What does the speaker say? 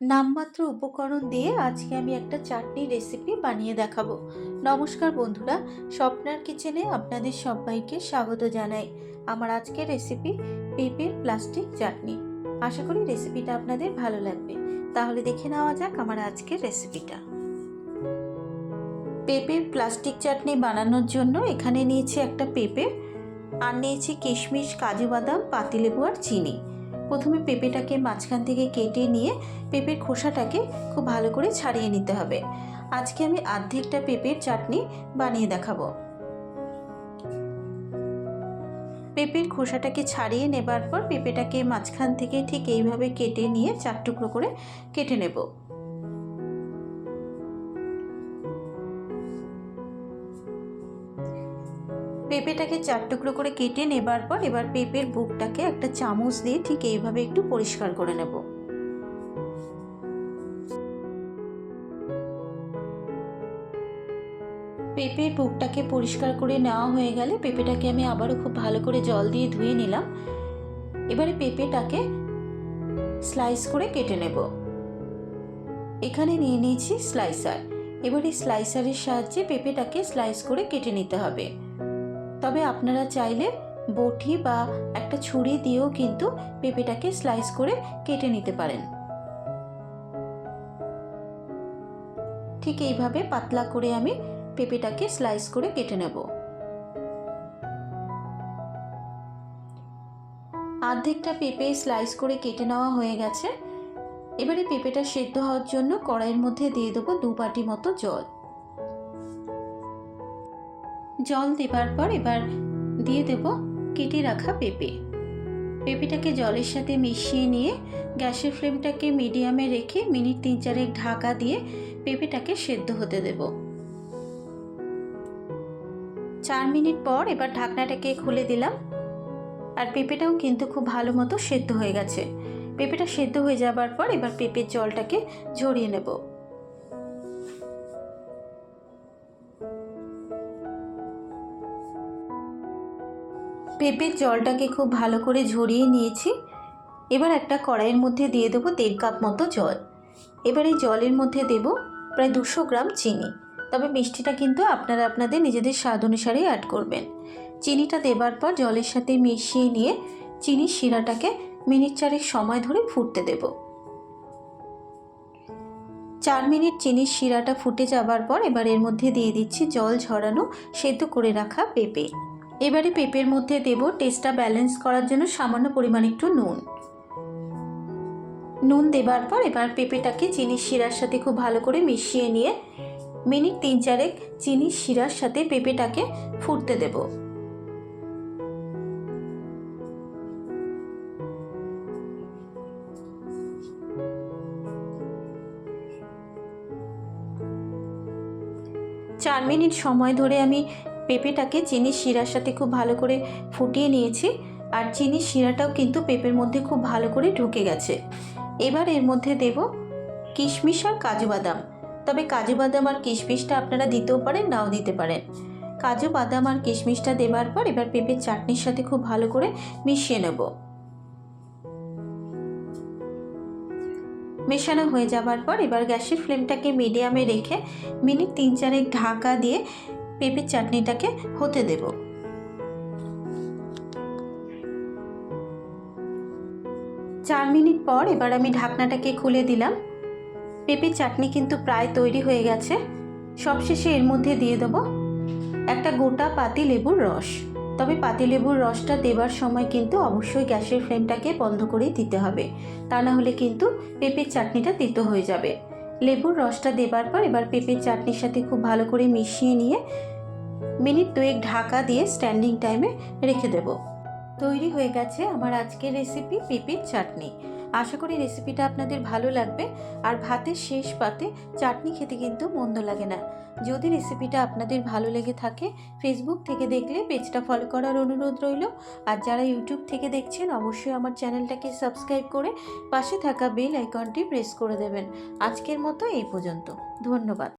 নামমাত্র উপকরণ দিয়ে আজকে আমি একটা চাটনি রেসিপি বানিয়ে দেখাবো। নমস্কার বন্ধুরা, স্বপ্নার কিচেনে আপনাদের সবাইকে স্বাগত জানাই। আমার আজকের রেসিপি পেঁপের প্লাস্টিক চাটনি। আশা করি রেসিপিটা আপনাদের ভালো লাগবে। তাহলে দেখে নেওয়া যাক আমার আজকের রেসিপিটা পেঁপের প্লাস্টিক চাটনি বানানোর জন্য এখানে নিয়েছি একটা পেঁপে, আর নিয়েছি কিশমিশ, কাজু বাদাম, পাতিলেবু আর চিনি। প্রথমে পেঁপেটাকে মাঝখান থেকে কেটে নিয়ে পেঁপের খোসাটাকে খুব ভালো করে ছাড়িয়ে নিতে হবে। আজকে আমি আর্ধেকটা পেঁপের চাটনি বানিয়ে দেখাবো। পেঁপের খোসাটাকে ছাড়িয়ে নেবার পর পেঁপেটাকে মাঝখান থেকে ঠিক এইভাবে কেটে নিয়ে চার টুকরো করে কেটে নেব। পেঁপেটাকে চার টুকরো করে কেটে নেবার পর এবার পেঁপের বুকটাকে একটা চামচ দিয়ে ঠিক এইভাবে একটু পরিষ্কার করে নেব। পেঁপের বুকটাকে পরিষ্কার করে নেওয়া হয়ে গেলে পেঁপেটাকে আমি আবারও খুব ভালো করে জল দিয়ে ধুয়ে নিলাম। এবারে পেঁপেটাকে স্লাইস করে কেটে নেব। এখানে নিয়ে নিয়েছি স্লাইসার। এবার স্লাইসারের সাহায্যে পেঁপেটাকে স্লাইস করে কেটে নিতে হবে। তবে আপনারা চাইলে বটি বা একটা ছুরি দিয়েও কিন্তু পেঁপেটাকে স্লাইস করে কেটে নিতে পারেন। ঠিক এইভাবে পাতলা করে আমি পেঁপেটাকে স্লাইস করে কেটে নেব। অর্ধেকটা পেঁপে স্লাইস করে কেটে নেওয়া হয়ে গেছে। এবারে পেঁপেটা সেদ্ধ হওয়ার জন্য কড়াইয়ের মধ্যে দিয়ে দেবো দু বাটি মতো জল। জল দেবার পর এবার দিয়ে দেব কেটে রাখা পেঁপে। পেঁপেটাকে জলের সাথে মিশিয়ে নিয়ে গ্যাসের ফ্লেমটাকে মিডিয়ামে রেখে মিনিট তিন চারেক ঢাকা দিয়ে পেঁপেটাকে সেদ্ধ হতে দেব। চার মিনিট পর এবার ঢাকনাটাকে খুলে দিলাম। আর পেঁপেটাও কিন্তু খুব ভালো মতো সেদ্ধ হয়ে গেছে। পেঁপেটা সেদ্ধ হয়ে যাবার পর এবার পেঁপের জলটাকে ঝরিয়ে নেব। পেঁপের জলটাকে খুব ভালো করে ঝরিয়ে নিয়েছি। এবার একটা কড়াইয়ের মধ্যে দিয়ে দেবো দেড় কাপ মতো জল। এবার এই জলের মধ্যে দেব প্রায় দুশো গ্রাম চিনি। তবে মিষ্টিটা কিন্তু আপনারা আপনাদের নিজেদের স্বাদ অনুসারেই অ্যাড করবেন। চিনিটা দেবার পর জলের সাথে মিশিয়ে নিয়ে চিনির শিরাটাকে মিনিট চারেক সময় ধরে ফুটতে দেব। চার মিনিট চিনির শিরাটা ফুটে যাবার পর এবার এর মধ্যে দিয়ে দিচ্ছি জল ঝরানো, সেদ্ধ করে রাখা পেঁপে। এবারে পেঁপের মধ্যে দেব টেস্টটা ব্যালেন্স করার জন্য সামান্য পরিমাণ একটু নুন। নুন দেবার পর এবার পেঁপেটাকে চিনির শিরার সাথে খুব ভালো করে মিশিয়ে নিয়ে মিনিট তিন চারেক চিনির শিরার সাথে পেঁপেটাকে ফুটতে দেব। চার মিনিট সময় ধরে আমি পেঁপেটাকে চিনির শিরার সাথে খুব ভালো করে ফুটিয়ে নিয়েছি আর চিনির শিরাটাও কিন্তু পেঁপের মধ্যে খুব ভালো করে ঢুকে গেছে। এবার এর মধ্যে দেব কিশমিশ আর কাজু বাদাম। তবে কাজু বাদাম আর কিশমিশটা আপনারা দিতেও পারেন, নাও দিতে পারেন। কাজু বাদাম আর কিশমিশটা দেবার পর এবার পেঁপের চাটনির সাথে খুব ভালো করে মিশিয়ে নেব। মেশানো হয়ে যাবার পর এবার গ্যাসের ফ্লেমটাকে মিডিয়ামে রেখে মিনিট তিন চারেক ঢাকা দিয়ে পেঁপের চাটনিটাকে হতে দেব। চার মিনিট পর এবার আমি ঢাকনাটাকে খুলে দিলাম। পেঁপের চাটনি কিন্তু প্রায় তৈরি হয়ে গেছে। সবশেষে এর মধ্যে দিয়ে দেব একটা গোটা পাতি লেবুর রস। তবে পাতিলেবুর রসটা দেবার সময় কিন্তু অবশ্যই গ্যাসের ফ্লেমটাকে বন্ধ করেই দিতে হবে। তা না হলে কিন্তু পেঁপের চাটনিটা তিতো হয়ে যাবে। লেবুর রসটা দেবার পর এবার পেঁপের চাটনির সাথে খুব ভালো করে মিশিয়ে নিয়ে মিনিট দুয়েক ঢাকা দিয়ে স্ট্যান্ডিং টাইমে রেখে দেব। তৈরি হয়ে গেছে আমার আজকের রেসিপি পেঁপের চাটনি। আশা করি রেসিপিটা আপনাদের ভালো লাগবে। আর ভাতের শেষ পাতে চাটনি খেতে কিন্তু মন্দ লাগে না। যদি রেসিপিটা আপনাদের ভালো লেগে থাকে ফেসবুক থেকে দেখলে পেজটা ফলো করার অনুরোধ রইল। আর যারা ইউটিউব থেকে দেখছেন, অবশ্যই আমার চ্যানেলটাকে সাবস্ক্রাইব করে পাশে থাকা বেল আইকনটি প্রেস করে দেবেন। আজকের মতো এই পর্যন্ত। ধন্যবাদ।